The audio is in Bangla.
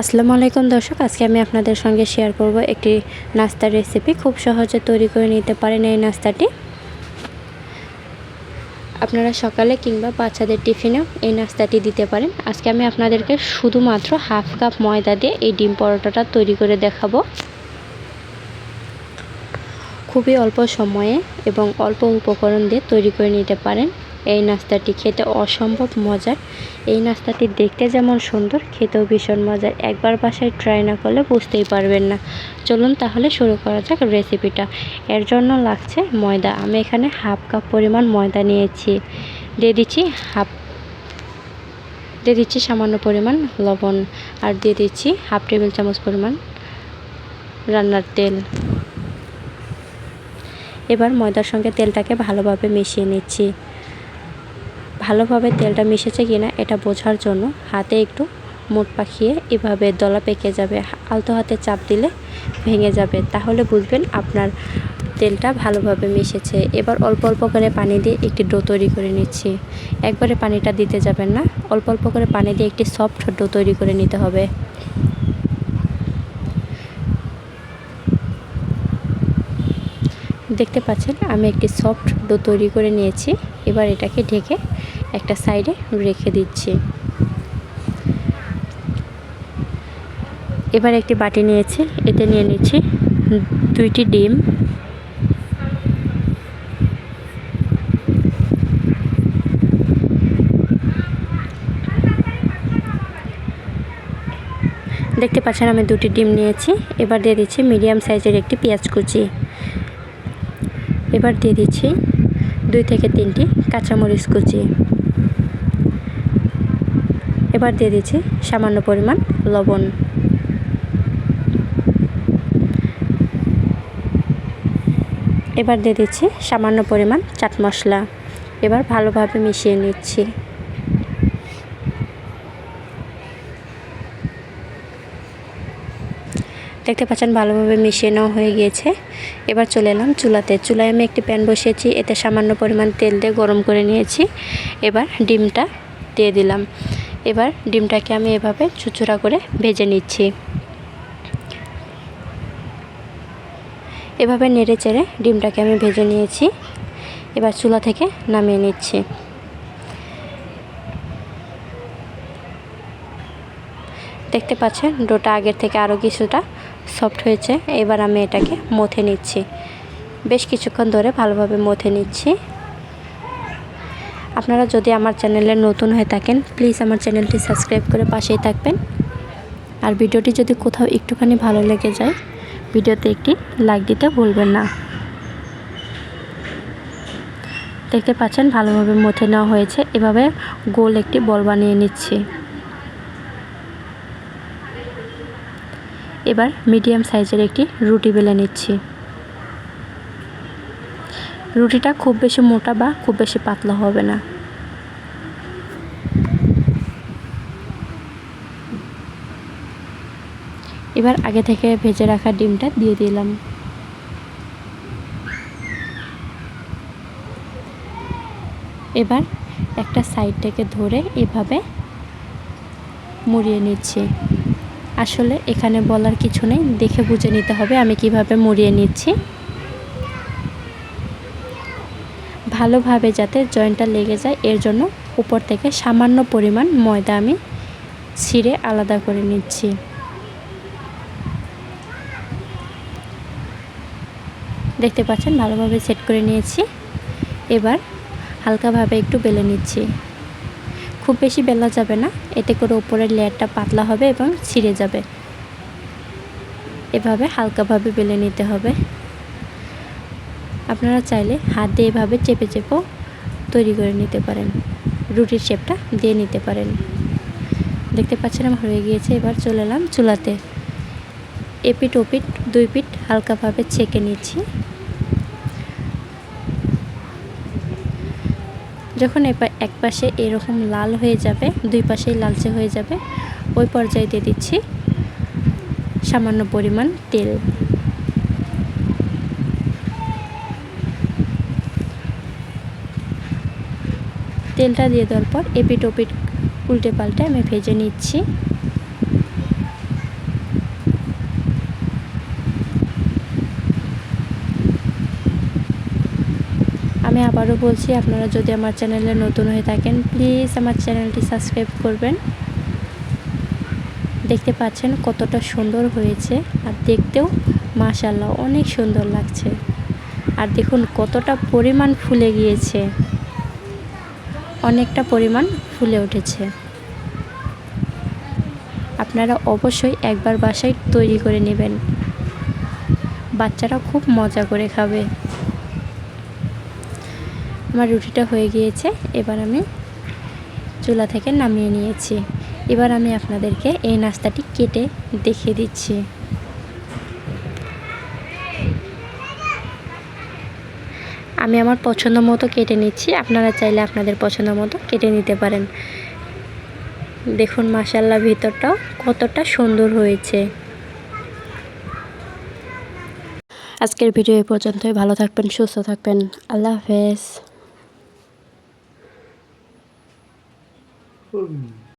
আসসালামু আলাইকুম দর্শক, আজকে আমি আপনাদের সঙ্গে শেয়ার করব একটি নাস্তার রেসিপি খুব সহজে তৈরি করে নিতে পারেন এই নাস্তাটি। আপনারা সকালে কিংবা বাচ্চাদের টিফিনেও এই নাস্তাটি দিতে পারেন। আজকে আমি আপনাদেরকে শুধুমাত্র হাফ কাপ ময়দা দিয়ে এই ডিম পরোটাটা তৈরি করে দেখাবো। খুবই অল্প সময়ে এবং অল্প উপকরণ দিয়ে তৈরি করে নিতে পারেন। এই নাস্তাটি খেতে অসম্ভব মজার। এই নাস্তাটি দেখতে যেমন সুন্দর, খেতেও ভীষণ মজার। একবার বাসায় ট্রাই না করলে বুঝতেই পারবেন না। চলুন তাহলে শুরু করা যাক রেসিপিটা এর জন্য লাগছে ময়দা। আমি এখানে হাফ কাপ পরিমাণ ময়দা নিয়েছি। দিয়ে দিচ্ছি হাফ দিয়ে দিচ্ছি সামান্য পরিমাণ লবণ। আর দিয়ে দিচ্ছি হাফ টেবিল চামচ পরিমাণ রান্নার তেল। এবার ময়দার সঙ্গে তেলটাকে ভালোভাবে মিশিয়ে নিচ্ছি। ভালোভাবে তেলটা মিশেছে কিনা এটা বোঝার জন্য হাতে একটু মুট পাখিয়ে এভাবে দলা পেকে যাবে। আলতো হাতে চাপ দিলে ভেঙে যাবে। তাহলে বুঝবেন আপনার তেলটা ভালোভাবে মিশেছে। এবার অল্প অল্প করে পানি দিয়ে একটি ডো তৈরি করে নিচ্ছি। একবারে পানিটা দিতে যাবেন না। অল্প অল্প করে পানি দিয়ে একটি সফট ডো তৈরি করে নিতে হবে। দেখতে পাচ্ছেন আমি একটি সফট ডো তৈরি করে নিয়েছি। এবার এটাকে ঢেকে একটা সাইডে রেখে দিচ্ছি। এবার একটি বাটি নিয়েছি, এতে নিয়ে নিচ্ছি দুইটি ডিম। দেখতে পাচ্ছেন আমি দুটি ডিম নিয়েছি, এবার দিয়ে দিচ্ছি মিডিয়াম সাইজের একটি পেঁয়াজ কুচি। এবার দিয়ে দিচ্ছি দুই থেকে তিনটি কাঁচামরিচ কুচি। এবার দিয়ে দিচ্ছি সামান্য পরিমাণ লবণ। এবার দিয়ে দিচ্ছি সামান্য পরিমাণ চাট মশলা। এবার ভালোভাবে মিশিয়ে নিচ্ছি। দেখতে পাচ্ছেন ভালোভাবে মিশিয়ে নেওয়া হয়ে গিয়েছে। এবার চলে এলাম চুলাতে। চুলায় আমি একটি প্যান বসিয়েছি, এতে সামান্য পরিমাণ তেল দিয়ে গরম করে নিয়েছি। এবার ডিমটা দিয়ে দিলাম। এবার ডিমটাকে আমি এভাবে চুচুরা করে ভেজে নিচ্ছি। এভাবে নেড়ে চেড়ে ডিমটাকে আমি ভেজে নিয়েছি। এবার চুলা থেকে নামিয়ে নিচ্ছি। দেখতে পাচ্ছেন, ডোটা আগের থেকে আরও কিছুটা সফট হয়েছে। এবার আমি এটাকে মথে নিচ্ছি। বেশ কিছুক্ষণ ধরে ভালোভাবে মথে নিচ্ছি। আপনারা যদি আমার চ্যানেলে নতুন হয়ে থাকেন প্লিজ আমার চ্যানেলটি সাবস্ক্রাইব করে পাশেই থাকবেন। আর ভিডিওটি যদি কোথাও একটুখানি ভালো লেগে যায়, ভিডিওতে একটি লাইক দিতে ভুলবেন না। দেখতে পাচ্ছেন, ভালোভাবে মথে নেওয়া হয়েছে। এভাবে গোল একটি বল বানিয়ে নিচ্ছি। এবার মিডিয়াম সাইজের একটি রুটি বেলে নিচ্ছি। রুটিটা খুব বেশি মোটা বা খুব বেশি পাতলা হবে না। এবার আগে থেকে ভেজে রাখা ডিমটা দিয়ে দিলাম। এবার একটা সাইড থেকে ধরে এভাবে মুড়িয়ে নিচ্ছি। আসলে এখানে বলার কিছু নেই, দেখে বুঝে নিতে হবে আমি কীভাবে মুড়িয়ে নিচ্ছি। ভালোভাবে যাতে জয়েন্টটা লেগে যায়, এর জন্য উপর থেকে সামান্য পরিমাণ ময়দা আমি ছিঁড়ে আলাদা করে নিচ্ছি। দেখতে পাচ্ছেন, ভালোভাবে সেট করে নিয়েছি। এবার হালকাভাবে একটু বেলে নিচ্ছি। খুব বেশি বেলা যাবে না, এতে করে উপরের লেয়ারটা পাতলা হবে এবং ছিঁড়ে যাবে। এভাবে হালকাভাবে বেলে নিতে হবে। আপনারা চাইলে হাত দিয়ে এভাবে চেপে চেপেও তৈরি করে নিতে পারেন। রুটির শেপটা দিয়ে নিতে পারেন। দেখতে পাচ্ছেন আমার হয়ে গিয়েছে, এবার চলে এলাম চুলাতে। এপিট ওপিট দুই পিট হালকাভাবে ছেঁকে নিচ্ছি। যখন এক পাশে এরকম লাল হয়ে যাবে, দুই পাশেই লালচে হয়ে যাবে, ওই পর্যায়ে দিয়ে দিচ্ছি সামান্য পরিমাণ তেল। তেলটা দিয়ে দেওয়ার পর এপিট ওপিট উল্টে পাল্টে আমি ভেজে নিচ্ছি। আমি আবারও বলছি, আপনারা যদি আমার চ্যানেলে নতুন হয়ে থাকেন, প্লিজ আমার চ্যানেলটি সাবস্ক্রাইব করবেন। দেখতে পাচ্ছেন কতটা সুন্দর হয়েছে, আর দেখতেও মাসাল্লাহ অনেক সুন্দর লাগছে। আর দেখুন কতটা পরিমাণ ফুলে গিয়েছে। অনেকটা পরিমাণ ফুলে উঠেছে। আপনারা অবশ্যই একবার বাসায় তৈরি করে নেবেন। বাচ্চারা খুব মজা করে খাবে। আমার রুটিটা হয়ে গিয়েছে, এবার আমি চুলা থেকে নামিয়ে নিয়েছি। এবার আমি আপনাদেরকে এই নাস্তাটি কেটে দেখিয়ে দিচ্ছি। আমি আমার পছন্দ মতো কেটে নিচ্ছি। আপনারা চাইলে আপনাদের পছন্দ মতো কেটে নিতে পারেন। দেখুন মাসাল্লা ভিতরটাও কতটা সুন্দর হয়েছে। আজকের ভিডিও এ পর্যন্তই। ভালো থাকবেন, সুস্থ থাকবেন। আল্লাহ হাফেজ।